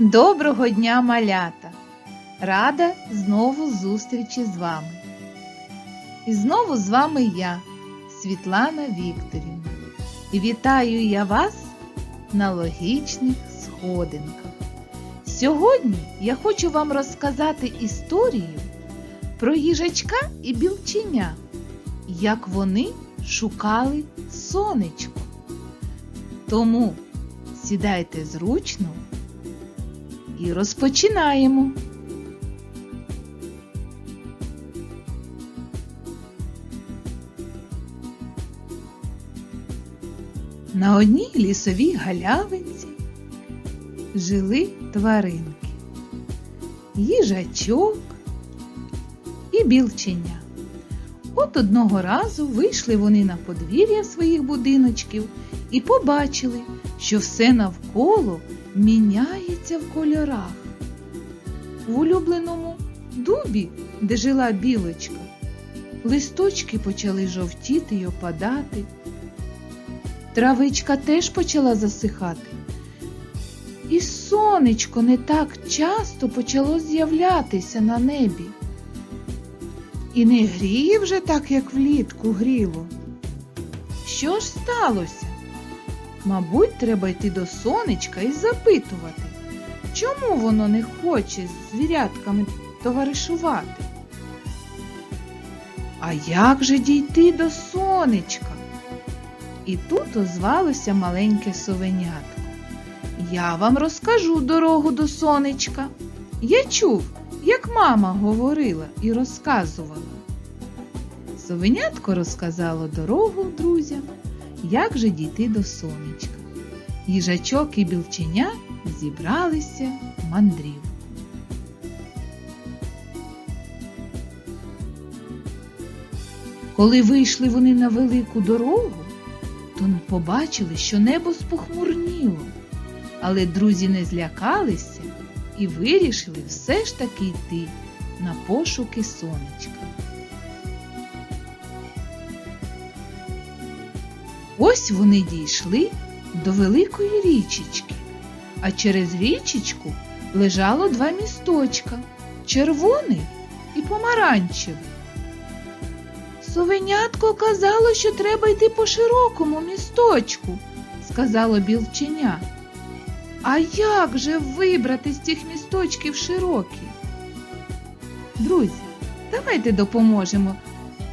Доброго дня, малята! Рада знову зустрічі з вами. І знову з вами я, Світлана Вікторівна. І вітаю я вас на логічних сходинках. Сьогодні я хочу вам розказати історію про їжачка і білченя, як вони шукали сонечко. Тому сідайте зручно і розпочинаємо. На одній лісовій галявинці жили тваринки, їжачок і білченя. От одного разу вийшли вони на подвір'я своїх будиночків і побачили, що все навколо міняється в кольорах. В улюбленому дубі, де жила білочка, листочки почали жовтіти й опадати. Травичка теж почала засихати. І сонечко не так часто почало з'являтися на небі. І не гріє вже так, як влітку гріло. Що ж сталося? Мабуть, треба йти до сонечка і запитувати, чому воно не хоче з звірятками товаришувати. А як же дійти до сонечка? І тут озвалося маленьке совенятко. Я вам розкажу дорогу до сонечка. Я чув, як мама говорила і розказувала. Совенятко розказало дорогу друзям, як же дійти до сонечка. Їжачок і білченя зібралися в мандрівку. Коли вийшли вони на велику дорогу, то побачили, що небо спохмурніло, але друзі не злякалися і вирішили все ж таки йти на пошуки сонечка. Ось вони дійшли до великої річечки, а через річечку лежало два місточка червоний і помаранчевий. Совенятко казало, що треба йти по широкому місточку, сказало білченя. А як же вибрати з цих місточків широкі? Друзі, давайте допоможемо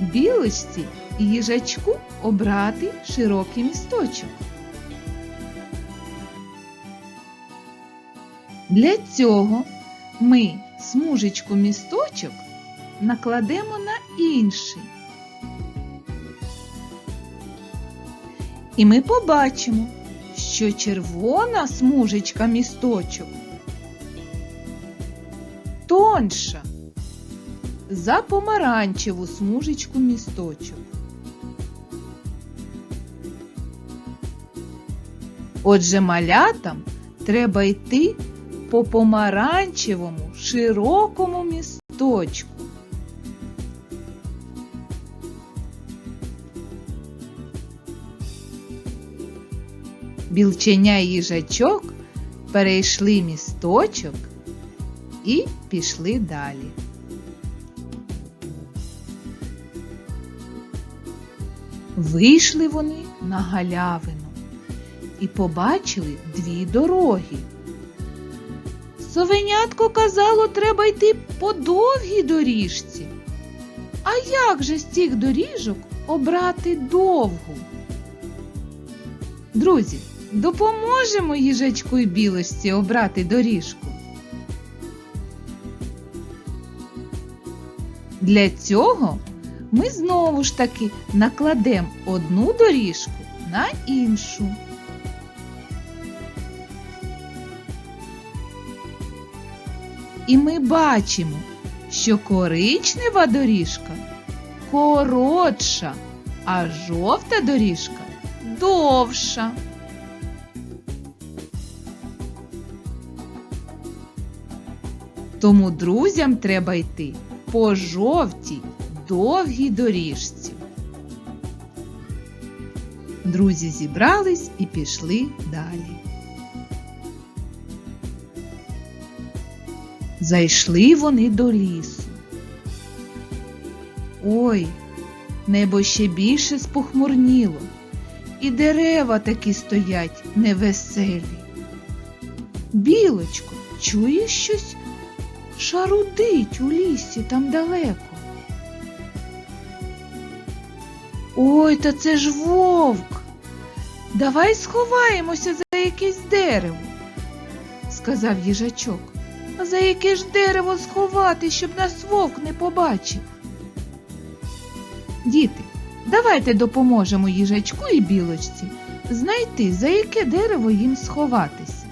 білочці їжачку обрати широкий місточок. Для цього ми смужечку місточок накладемо на інший. І ми побачимо, що червона смужечка місточок тонша за помаранчеву смужечку місточок. Отже, малятам треба йти по помаранчевому широкому місточку. Білченя і їжачок перейшли місточок і пішли далі. Вийшли вони на галявину і побачили дві дороги. Совенятко казало, треба йти по довгій доріжці. А як же з цих доріжок обрати довгу? Друзі, допоможемо їжачку і білості обрати доріжку. Для цього ми знову ж таки накладемо одну доріжку на іншу. І ми бачимо, що коричнева доріжка коротша, а жовта доріжка довша. Тому друзям треба йти по жовтій довгій доріжці. Друзі зібрались і пішли далі. Зайшли вони до лісу. Ой, небо ще більше спохмурніло, і дерева такі стоять невеселі. Білочко, чуєш щось? Шарудить у лісі там далеко. Ой, та це ж вовк. Давай сховаємося за якесь дерево, сказав їжачок. За яке ж дерево сховати, щоб нас вовк не побачив? Діти, давайте допоможемо їжачку і білочці знайти, за яке дерево їм сховатися.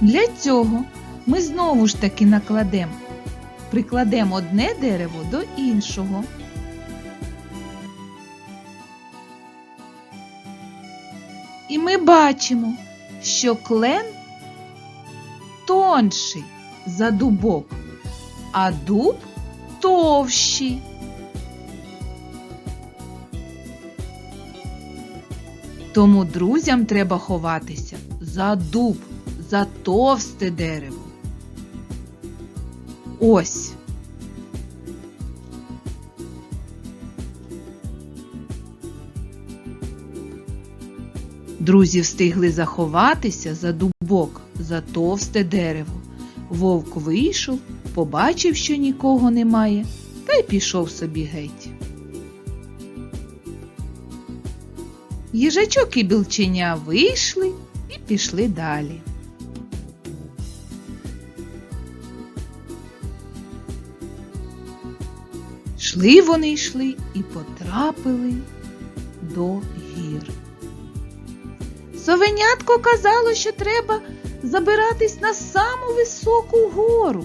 Для цього ми знову ж таки накладемо, прикладемо одне дерево до іншого. І ми бачимо, що клен тонший за дубок, а дуб товщий. Тому друзям треба ховатися за дуб, за товсте дерево. Ось. Друзі встигли заховатися за дубок, за товсте дерево. Вовк вийшов, побачив, що нікого немає, та й пішов собі геть. Їжачок і білченя вийшли і пішли далі. Йшли вони йшли і потрапили до. Совенятко казало, що треба забиратись на саму високу гору.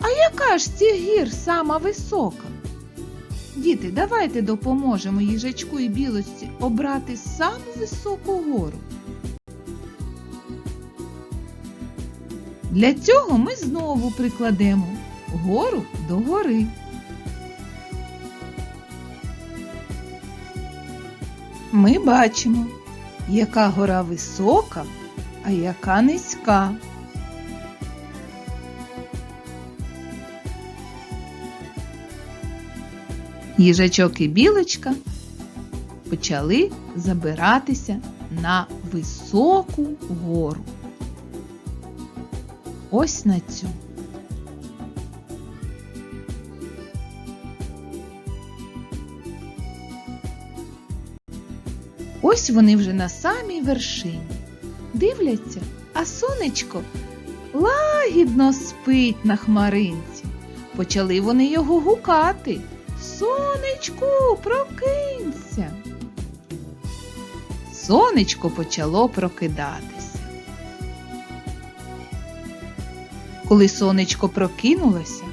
А яка ж цих гір сама висока? Діти, давайте допоможемо їжачку і білості обрати саму високу гору. Для цього ми знову прикладемо гору до гори. Ми бачимо, яка гора висока, а яка низька. Їжачок і білочка почали забиратися на високу гору. Ось на цю. Ось вони вже на самій вершині. Дивляться, а сонечко лагідно спить на хмаринці. Почали вони його гукати. Сонечку, прокинься. Сонечко почало прокидатися. Коли сонечко прокинулося,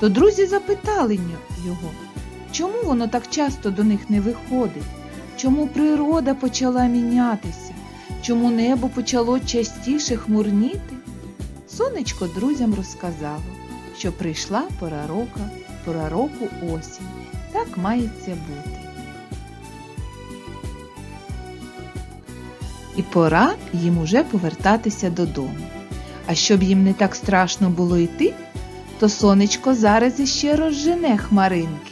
то друзі запитали його, чому воно так часто до них не виходить, чому природа почала мінятися, чому небо почало частіше хмурніти. Сонечко друзям розказало, що прийшла пора року, пора року осінь. Так мається бути. І пора їм уже повертатися додому. А щоб їм не так страшно було йти, то сонечко зараз іще розжене хмаринки.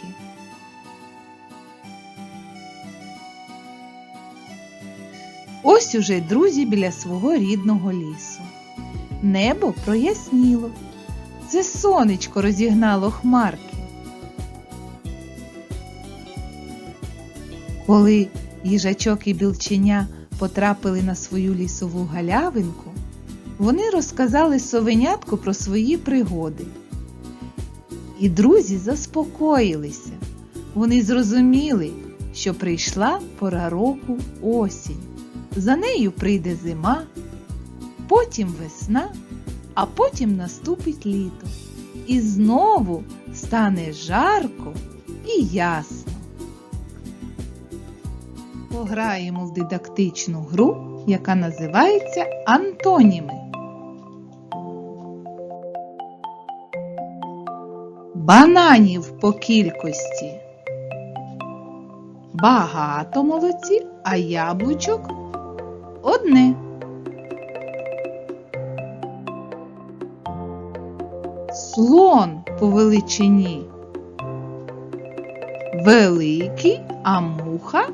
Уже друзі біля свого рідного лісу. Небо проясніло. Це сонечко розігнало хмарки. Коли їжачок і білченя потрапили на свою лісову галявинку, вони розказали совенятку про свої пригоди. І друзі заспокоїлися. Вони зрозуміли, що прийшла пора року осінь. За нею прийде зима, потім весна, а потім наступить літо. І знову стане жарко і ясно. Пограємо в дидактичну гру, яка називається Антоніми. Бананів по кількості. Багато молодці, а яблучок одне. Слон по величині. Великий, а муха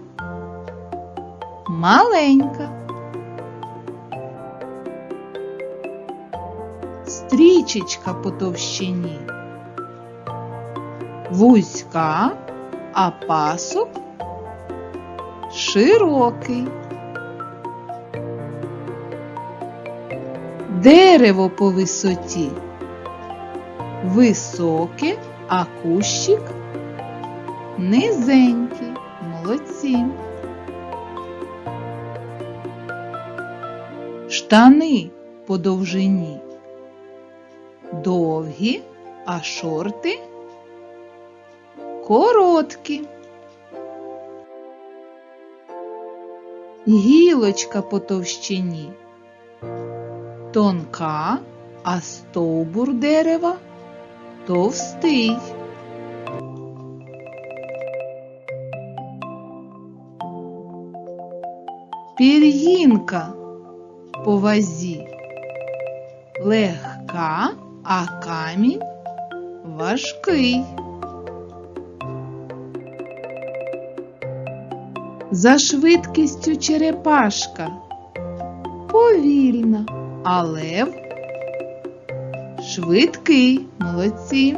маленька. Стрічечка по товщині. Вузька, а пасок широкий. Дерево по висоті. Високе, а кущик низенький. Молодці. Штани по довжині. Довгі, а шорти короткі. Гілочка по товщині. Тонка, а стовбур дерева товстий. Пір'їнка по вазі. Легка, а камінь важкий. За швидкістю черепашка повільна, а лев швидкий, молодці.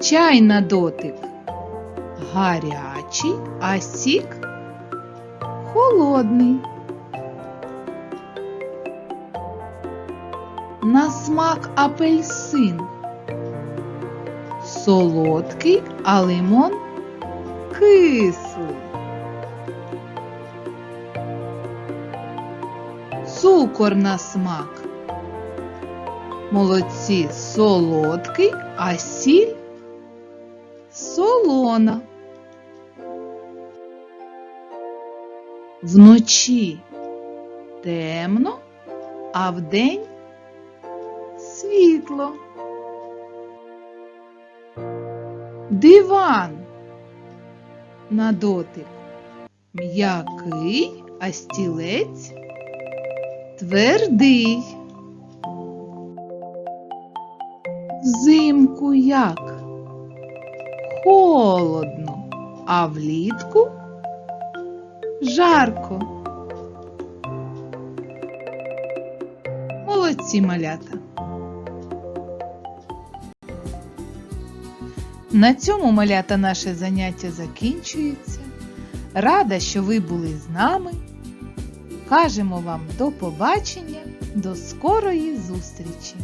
Чай на дотик гарячий, а сік холодний. На смак апельсин. Солодкий, а лимон кислий. Цукор на смак. Молодці солодкий, а сіль солона. Вночі темно, а вдень світло. Диван на дотик м'який, а стілець твердий. Взимку як холодно, а влітку жарко. Молодці малята. На цьому малята наше заняття закінчується. Рада, що ви були з нами. Кажемо вам до побачення, до скорої зустрічі!